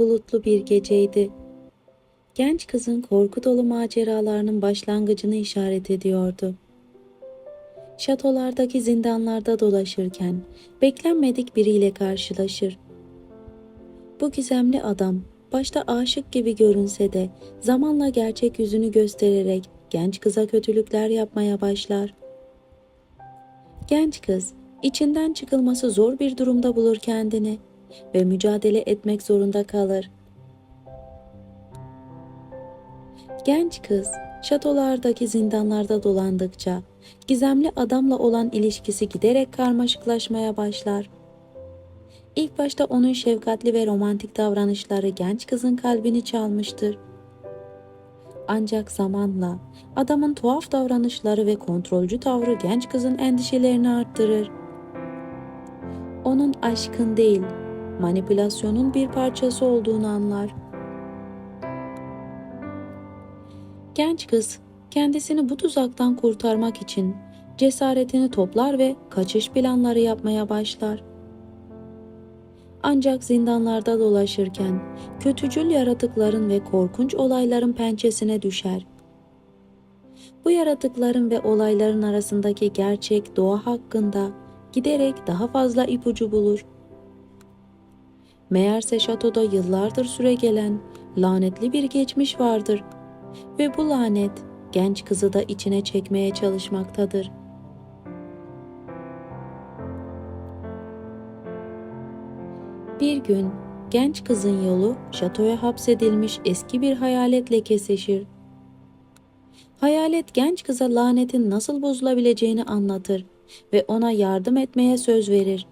bulutlu bir geceydi. Genç kızın korku dolu maceralarının başlangıcını işaret ediyordu. Şatolardaki zindanlarda dolaşırken beklenmedik biriyle karşılaşır. Bu gizemli adam başta aşık gibi görünse de zamanla gerçek yüzünü göstererek genç kıza kötülükler yapmaya başlar. Genç kız içinden çıkılması zor bir durumda bulur kendini ve mücadele etmek zorunda kalır. Genç kız şatolardaki zindanlarda dolandıkça gizemli adamla olan ilişkisi giderek karmaşıklaşmaya başlar. İlk başta onun şefkatli ve romantik davranışları genç kızın kalbini çalmıştır. Ancak zamanla adamın tuhaf davranışları ve kontrolcü tavrı genç kızın endişelerini arttırır. Onun aşkın değil, manipülasyonun bir parçası olduğunu anlar. Genç kız kendisini bu tuzaktan kurtarmak için cesaretini toplar ve kaçış planları yapmaya başlar. Ancak zindanlarda dolaşırken kötücül yaratıkların ve korkunç olayların pençesine düşer. Bu yaratıkların ve olayların arasındaki gerçek doğa hakkında giderek daha fazla ipucu bulur. Meğerse şatoda yıllardır süre gelen lanetli bir geçmiş vardır ve bu lanet genç kızı da içine çekmeye çalışmaktadır. Bir gün genç kızın yolu şatoya hapsedilmiş eski bir hayaletle kesişir. Hayalet genç kıza lanetin nasıl bozulabileceğini anlatır ve ona yardım etmeye söz verir.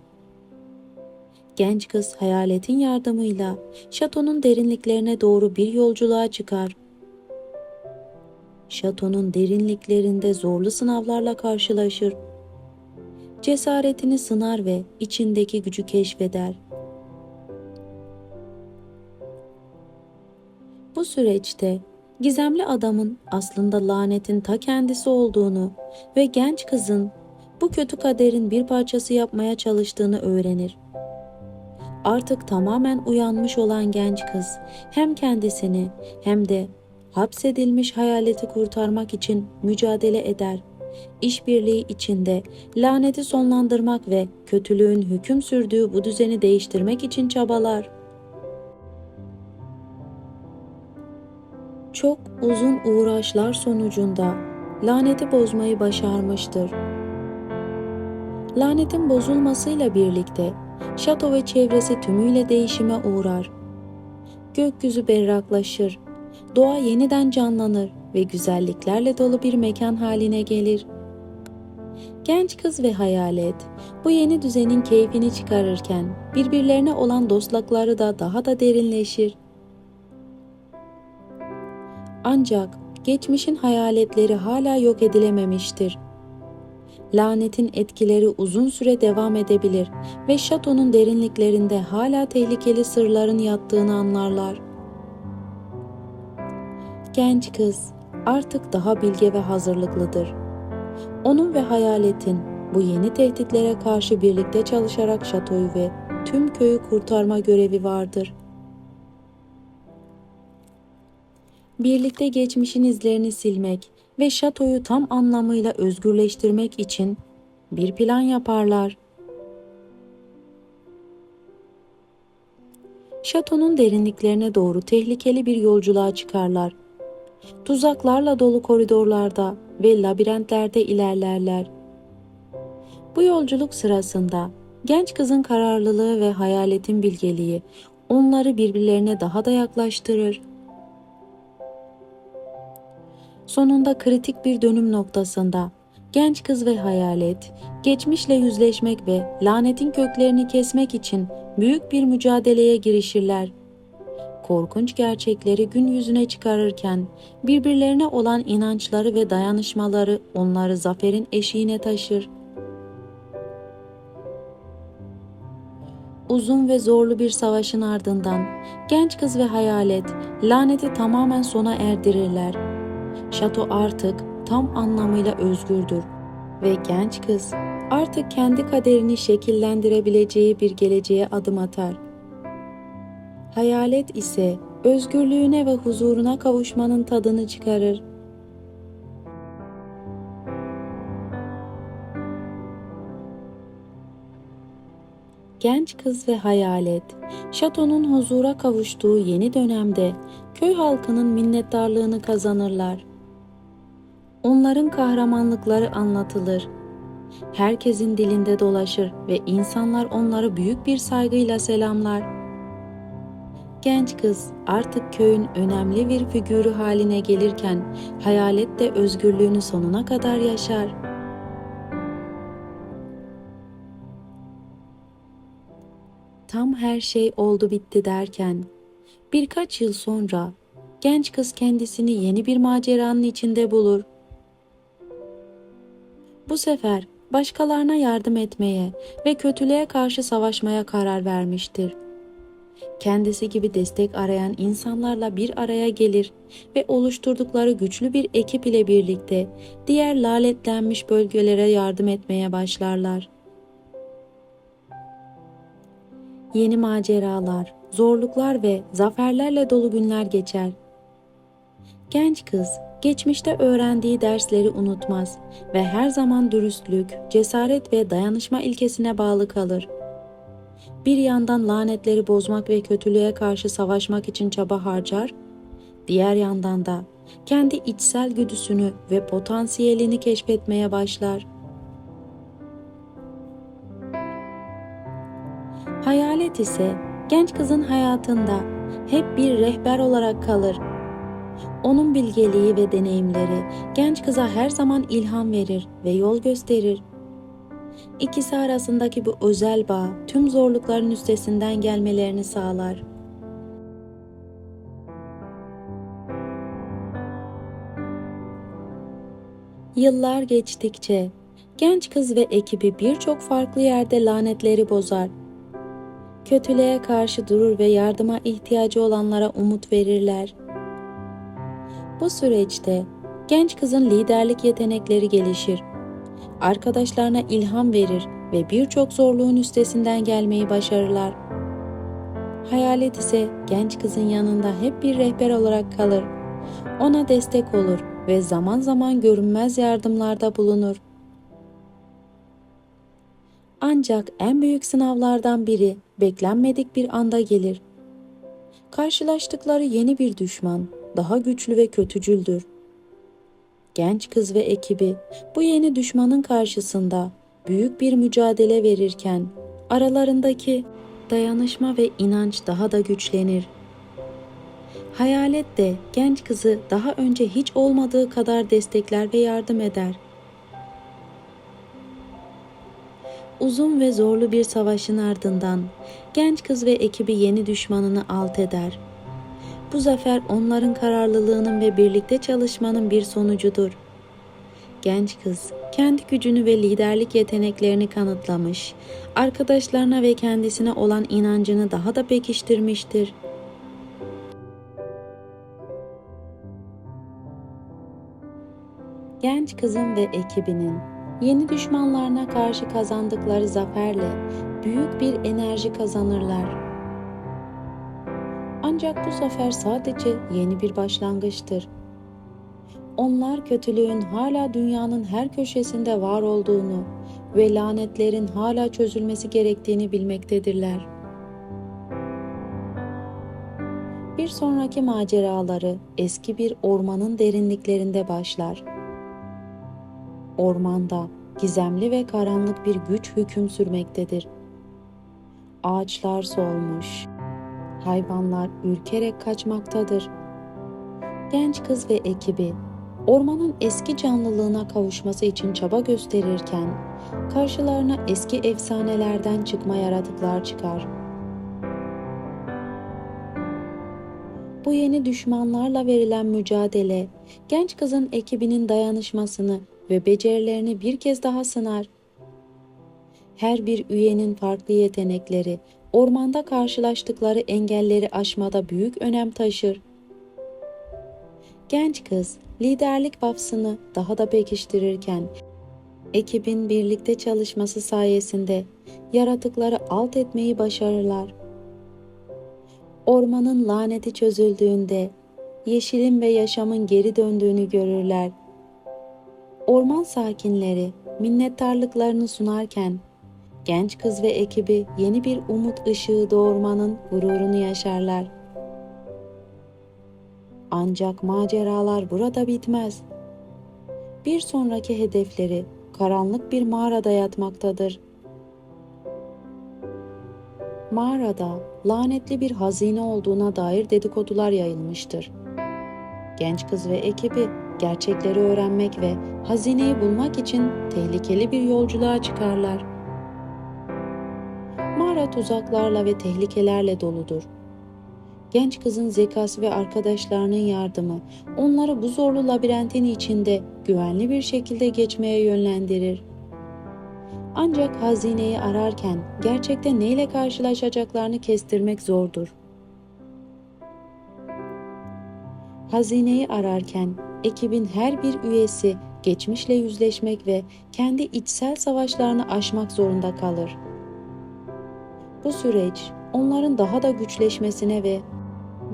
Genç kız hayaletin yardımıyla şatonun derinliklerine doğru bir yolculuğa çıkar. Şatonun derinliklerinde zorlu sınavlarla karşılaşır. Cesaretini sınar ve içindeki gücü keşfeder. Bu süreçte gizemli adamın aslında lanetin ta kendisi olduğunu ve genç kızın bu kötü kaderin bir parçası yapmaya çalıştığını öğrenir. Artık tamamen uyanmış olan genç kız hem kendisini hem de hapsedilmiş hayaleti kurtarmak için mücadele eder. İşbirliği içinde laneti sonlandırmak ve kötülüğün hüküm sürdüğü bu düzeni değiştirmek için çabalar. Çok uzun uğraşlar sonucunda laneti bozmayı başarmıştır. Lanetin bozulmasıyla birlikte şato ve çevresi tümüyle değişime uğrar. Gökyüzü berraklaşır, doğa yeniden canlanır ve güzelliklerle dolu bir mekan haline gelir. Genç kız ve hayalet bu yeni düzenin keyfini çıkarırken birbirlerine olan dostlukları da daha da derinleşir. Ancak geçmişin hayaletleri hala yok edilememiştir. Lanetin etkileri uzun süre devam edebilir ve şatonun derinliklerinde hala tehlikeli sırların yattığını anlarlar. Genç kız artık daha bilge ve hazırlıklıdır. Onun ve hayaletin bu yeni tehditlere karşı birlikte çalışarak şatoyu ve tüm köyü kurtarma görevi vardır. Birlikte geçmişin izlerini silmek ve şatoyu tam anlamıyla özgürleştirmek için bir plan yaparlar. Şatonun derinliklerine doğru tehlikeli bir yolculuğa çıkarlar. Tuzaklarla dolu koridorlarda ve labirentlerde ilerlerler. Bu yolculuk sırasında genç kızın kararlılığı ve hayaletin bilgeliği onları birbirlerine daha da yaklaştırır. Sonunda kritik bir dönüm noktasında genç kız ve hayalet geçmişle yüzleşmek ve lanetin köklerini kesmek için büyük bir mücadeleye girişirler. Korkunç gerçekleri gün yüzüne çıkarırken birbirlerine olan inançları ve dayanışmaları onları zaferin eşiğine taşır. Uzun ve zorlu bir savaşın ardından genç kız ve hayalet laneti tamamen sona erdirirler Şato artık tam anlamıyla özgürdür ve genç kız artık kendi kaderini şekillendirebileceği bir geleceğe adım atar. Hayalet ise özgürlüğüne ve huzuruna kavuşmanın tadını çıkarır. Genç kız ve hayalet, şatonun huzura kavuştuğu yeni dönemde köy halkının minnettarlığını kazanırlar. Onların kahramanlıkları anlatılır. Herkesin dilinde dolaşır ve insanlar onları büyük bir saygıyla selamlar. Genç kız artık köyün önemli bir figürü haline gelirken hayalet de özgürlüğünü sonuna kadar yaşar. Tam her şey oldu bitti derken birkaç yıl sonra genç kız kendisini yeni bir maceranın içinde bulur. Bu sefer başkalarına yardım etmeye ve kötülüğe karşı savaşmaya karar vermiştir. Kendisi gibi destek arayan insanlarla bir araya gelir ve oluşturdukları güçlü bir ekip ile birlikte diğer lanetlenmiş bölgelere yardım etmeye başlarlar. Yeni maceralar, zorluklar ve zaferlerle dolu günler geçer. Genç kız geçmişte öğrendiği dersleri unutmaz ve her zaman dürüstlük, cesaret ve dayanışma ilkesine bağlı kalır. Bir yandan lanetleri bozmak ve kötülüğe karşı savaşmak için çaba harcar, diğer yandan da kendi içsel güdüsünü ve potansiyelini keşfetmeye başlar. Hayalet ise genç kızın hayatında hep bir rehber olarak kalır. Onun bilgeliği ve deneyimleri genç kıza her zaman ilham verir ve yol gösterir. İkisi arasındaki bu özel bağ tüm zorlukların üstesinden gelmelerini sağlar. Yıllar geçtikçe genç kız ve ekibi birçok farklı yerde lanetleri bozar. Kötülüğe karşı durur ve yardıma ihtiyacı olanlara umut verirler. Bu süreçte genç kızın liderlik yetenekleri gelişir. Arkadaşlarına ilham verir ve birçok zorluğun üstesinden gelmeyi başarırlar. Hayalet ise genç kızın yanında hep bir rehber olarak kalır. Ona destek olur ve zaman zaman görünmez yardımlarda bulunur. Ancak en büyük sınavlardan biri beklenmedik bir anda gelir. Karşılaştıkları yeni bir düşman daha güçlü ve kötücüldür. Genç kız ve ekibi bu yeni düşmanın karşısında büyük bir mücadele verirken aralarındaki dayanışma ve inanç daha da güçlenir. Hayalet de genç kızı daha önce hiç olmadığı kadar destekler ve yardım eder. Uzun ve zorlu bir savaşın ardından genç kız ve ekibi yeni düşmanını alt eder. Bu zafer onların kararlılığının ve birlikte çalışmanın bir sonucudur. Genç kız kendi gücünü ve liderlik yeteneklerini kanıtlamış, arkadaşlarına ve kendisine olan inancını daha da pekiştirmiştir. Genç kızın ve ekibinin yeni düşmanlarına karşı kazandıkları zaferle büyük bir enerji kazanırlar. Ancak bu zafer sadece yeni bir başlangıçtır. Onlar kötülüğün hala dünyanın her köşesinde var olduğunu ve lanetlerin hala çözülmesi gerektiğini bilmektedirler. Bir sonraki maceraları eski bir ormanın derinliklerinde başlar. Ormanda gizemli ve karanlık bir güç hüküm sürmektedir. Ağaçlar solmuş, hayvanlar ürkerek kaçmaktadır. Genç kız ve ekibi ormanın eski canlılığına kavuşması için çaba gösterirken karşılarına eski efsanelerden çıkma yaratıklar çıkar. Bu yeni düşmanlarla verilen mücadele genç kızın ekibinin dayanışmasını ve becerilerini bir kez daha sınar. Her bir üyenin farklı yetenekleri ormanda karşılaştıkları engelleri aşmada büyük önem taşır. Genç kız liderlik vasfını daha da pekiştirirken ekibin birlikte çalışması sayesinde yaratıkları alt etmeyi başarırlar. Ormanın laneti çözüldüğünde yeşilin ve yaşamın geri döndüğünü görürler. Orman sakinleri minnettarlıklarını sunarken genç kız ve ekibi yeni bir umut ışığı doğurmanın gururunu yaşarlar. Ancak maceralar burada bitmez. Bir sonraki hedefleri karanlık bir mağarada yatmaktadır. Mağarada lanetli bir hazine olduğuna dair dedikodular yayılmıştır. Genç kız ve ekibi gerçekleri öğrenmek ve hazineyi bulmak için tehlikeli bir yolculuğa çıkarlar. Mağara tuzaklarla ve tehlikelerle doludur. Genç kızın zekası ve arkadaşlarının yardımı onları bu zorlu labirentin içinde güvenli bir şekilde geçmeye yönlendirir. Ancak hazineyi ararken gerçekte neyle karşılaşacaklarını kestirmek zordur. Hazineyi ararken ekibin her bir üyesi geçmişle yüzleşmek ve kendi içsel savaşlarını aşmak zorunda kalır. Bu süreç onların daha da güçleşmesine ve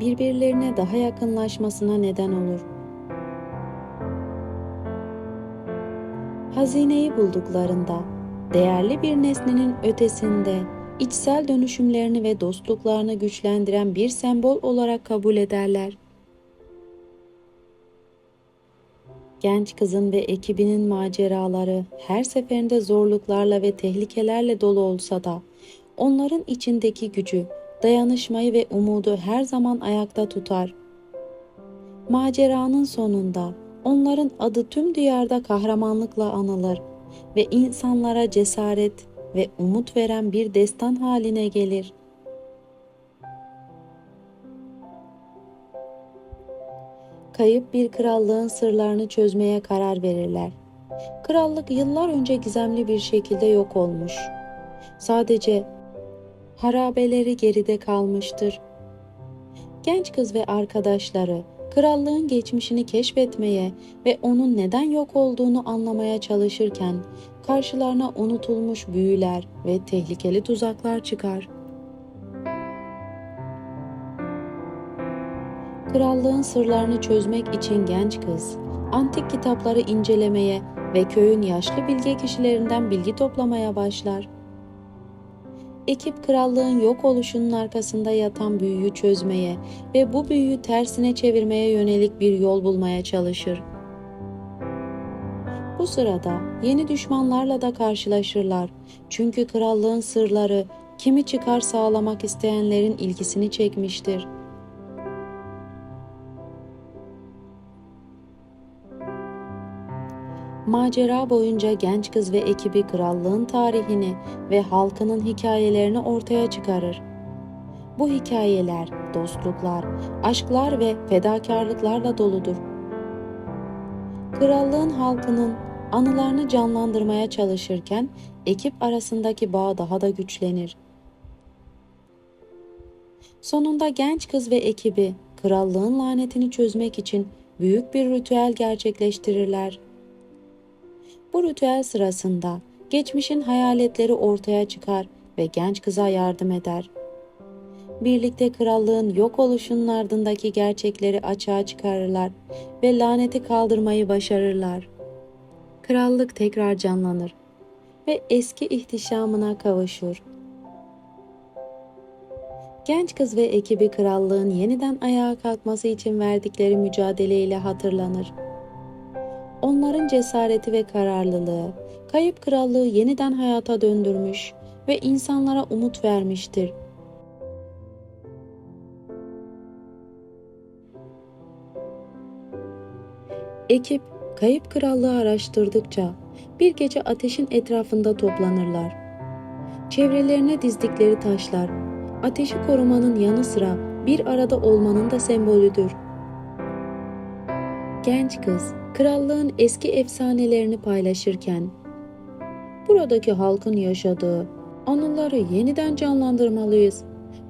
birbirlerine daha yakınlaşmasına neden olur. Hazineyi bulduklarında değerli bir nesnenin ötesinde içsel dönüşümlerini ve dostluklarını güçlendiren bir sembol olarak kabul ederler. Genç kızın ve ekibinin maceraları her seferinde zorluklarla ve tehlikelerle dolu olsa da onların içindeki gücü, dayanışmayı ve umudu her zaman ayakta tutar. Maceranın sonunda onların adı tüm diyarda kahramanlıkla anılır ve insanlara cesaret ve umut veren bir destan haline gelir. Kayıp bir krallığın sırlarını çözmeye karar verirler. Krallık yıllar önce gizemli bir şekilde yok olmuş. Sadece harabeleri geride kalmıştır. Genç kız ve arkadaşları krallığın geçmişini keşfetmeye ve onun neden yok olduğunu anlamaya çalışırken karşılarına unutulmuş büyüler ve tehlikeli tuzaklar çıkar. Krallığın sırlarını çözmek için genç kız, antik kitapları incelemeye ve köyün yaşlı bilge kişilerinden bilgi toplamaya başlar. Ekip krallığın yok oluşunun arkasında yatan büyüyü çözmeye ve bu büyüyü tersine çevirmeye yönelik bir yol bulmaya çalışır. Bu sırada yeni düşmanlarla da karşılaşırlar. Çünkü krallığın sırları kimi çıkar sağlamak isteyenlerin ilgisini çekmiştir. Macera boyunca genç kız ve ekibi krallığın tarihini ve halkının hikayelerini ortaya çıkarır. Bu hikayeler dostluklar, aşklar ve fedakarlıklarla doludur. Krallığın halkının anılarını canlandırmaya çalışırken ekip arasındaki bağ daha da güçlenir. Sonunda genç kız ve ekibi krallığın lanetini çözmek için büyük bir ritüel gerçekleştirirler. Bu ritüel sırasında geçmişin hayaletleri ortaya çıkar ve genç kıza yardım eder. Birlikte krallığın yok oluşunun ardındaki gerçekleri açığa çıkarırlar ve laneti kaldırmayı başarırlar. Krallık tekrar canlanır ve eski ihtişamına kavuşur. Genç kız ve ekibi krallığın yeniden ayağa kalkması için verdikleri mücadeleyle hatırlanır onların cesareti ve kararlılığı, kayıp krallığı yeniden hayata döndürmüş ve insanlara umut vermiştir. Ekip kayıp krallığı araştırdıkça bir gece ateşin etrafında toplanırlar. Çevrelerine dizdikleri taşlar, ateşi korumanın yanı sıra bir arada olmanın da sembolüdür. Genç kız krallığın eski efsanelerini paylaşırken buradaki halkın yaşadığı anıları yeniden canlandırmalıyız.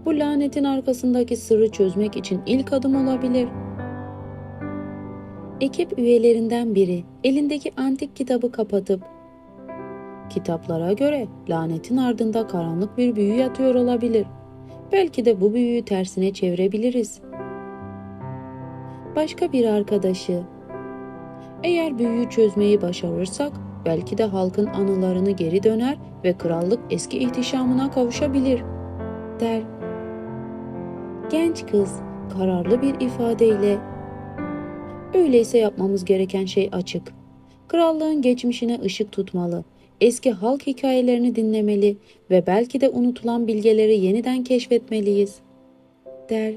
Bu lanetin arkasındaki sırrı çözmek için ilk adım olabilir. Ekip üyelerinden biri elindeki antik kitabı kapatıp Kitaplara göre lanetin ardında karanlık bir büyü yatıyor olabilir. Belki de bu büyüyü tersine çevirebiliriz. Başka bir arkadaşı. Eğer büyüyü çözmeyi başarırsak belki de halkın anılarını geri döner ve krallık eski ihtişamına kavuşabilir, der. Genç kız kararlı bir ifadeyle Öyleyse yapmamız gereken şey açık. Krallığın geçmişine ışık tutmalı, eski halk hikayelerini dinlemeli ve belki de unutulan bilgeleri yeniden keşfetmeliyiz, der.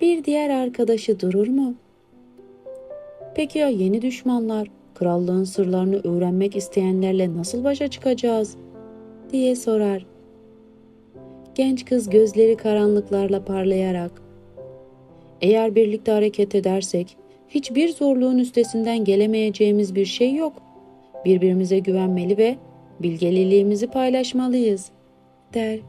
Bir diğer arkadaşı durur mu? Peki ya yeni düşmanlar, krallığın sırlarını öğrenmek isteyenlerle nasıl başa çıkacağız? diye sorar. Genç kız gözleri karanlıklarla parlayarak eğer birlikte hareket edersek hiçbir zorluğun üstesinden gelemeyeceğimiz bir şey yok. Birbirimize güvenmeli ve bilgeliliğimizi paylaşmalıyız, der.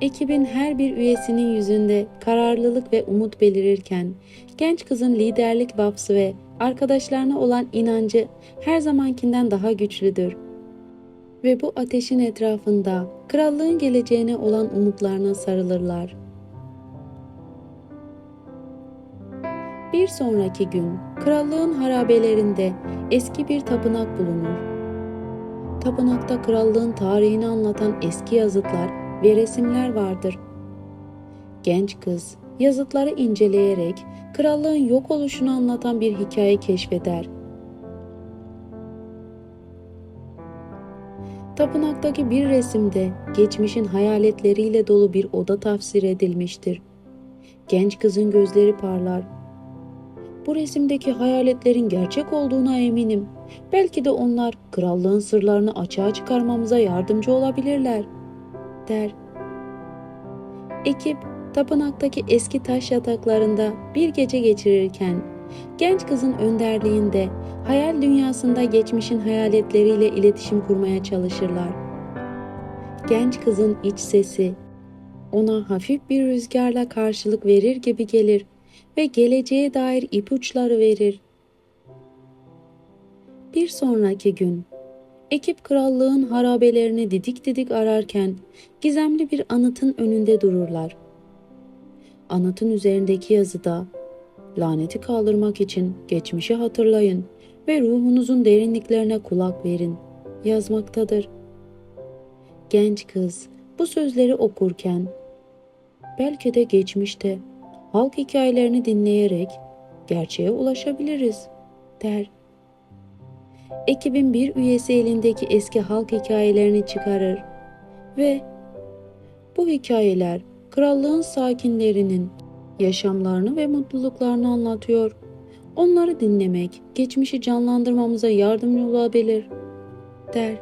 Ekibin her bir üyesinin yüzünde kararlılık ve umut belirirken genç kızın liderlik vafsı ve arkadaşlarına olan inancı her zamankinden daha güçlüdür. Ve bu ateşin etrafında krallığın geleceğine olan umutlarına sarılırlar. Bir sonraki gün krallığın harabelerinde eski bir tapınak bulunur. Tapınakta krallığın tarihini anlatan eski yazıtlar ve resimler vardır. Genç kız yazıtları inceleyerek krallığın yok oluşunu anlatan bir hikaye keşfeder. Tapınaktaki bir resimde geçmişin hayaletleriyle dolu bir oda tafsir edilmiştir. Genç kızın gözleri parlar bu resimdeki hayaletlerin gerçek olduğuna eminim. Belki de onlar krallığın sırlarını açığa çıkarmamıza yardımcı olabilirler, der. Ekip tapınaktaki eski taş yataklarında bir gece geçirirken genç kızın önderliğinde hayal dünyasında geçmişin hayaletleriyle iletişim kurmaya çalışırlar. Genç kızın iç sesi ona hafif bir rüzgarla karşılık verir gibi gelir ve geleceğe dair ipuçları verir. Bir sonraki gün ekip krallığın harabelerini didik didik ararken gizemli bir anıtın önünde dururlar. Anıtın üzerindeki yazıda laneti kaldırmak için geçmişi hatırlayın ve ruhunuzun derinliklerine kulak verin yazmaktadır. Genç kız bu sözleri okurken belki de geçmişte halk hikayelerini dinleyerek gerçeğe ulaşabiliriz, der. Ekibin bir üyesi elindeki eski halk hikayelerini çıkarır ve bu hikayeler krallığın sakinlerinin yaşamlarını ve mutluluklarını anlatıyor. Onları dinlemek geçmişi canlandırmamıza yardımcı olabilir, der.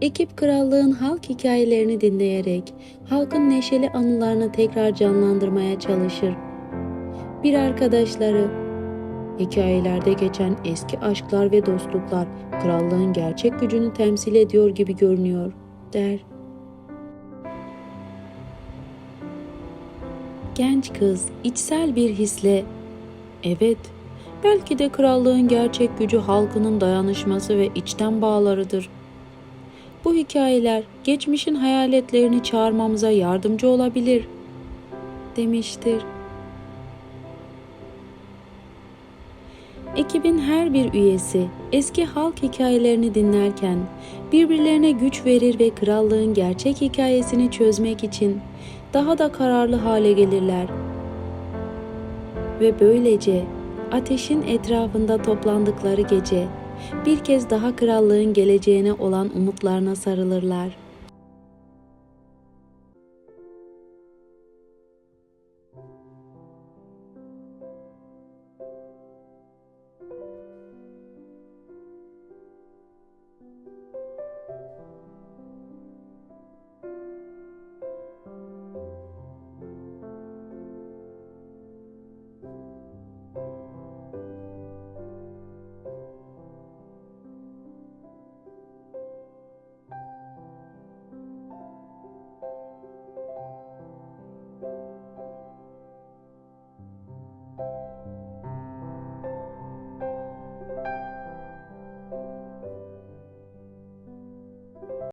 Ekip krallığın halk hikayelerini dinleyerek halkın neşeli anılarını tekrar canlandırmaya çalışır. Bir arkadaşları, hikayelerde geçen eski aşklar ve dostluklar krallığın gerçek gücünü temsil ediyor gibi görünüyor, der. Genç kız içsel bir hisle, evet, belki de krallığın gerçek gücü halkının dayanışması ve içten bağlarıdır.'' Bu hikayeler geçmişin hayaletlerini çağırmamıza yardımcı olabilir demiştir. Ekibin her bir üyesi eski halk hikayelerini dinlerken birbirlerine güç verir ve krallığın gerçek hikayesini çözmek için daha da kararlı hale gelirler. Ve böylece ateşin etrafında toplandıkları gece bir kez daha krallığın geleceğine olan umutlarına sarılırlar.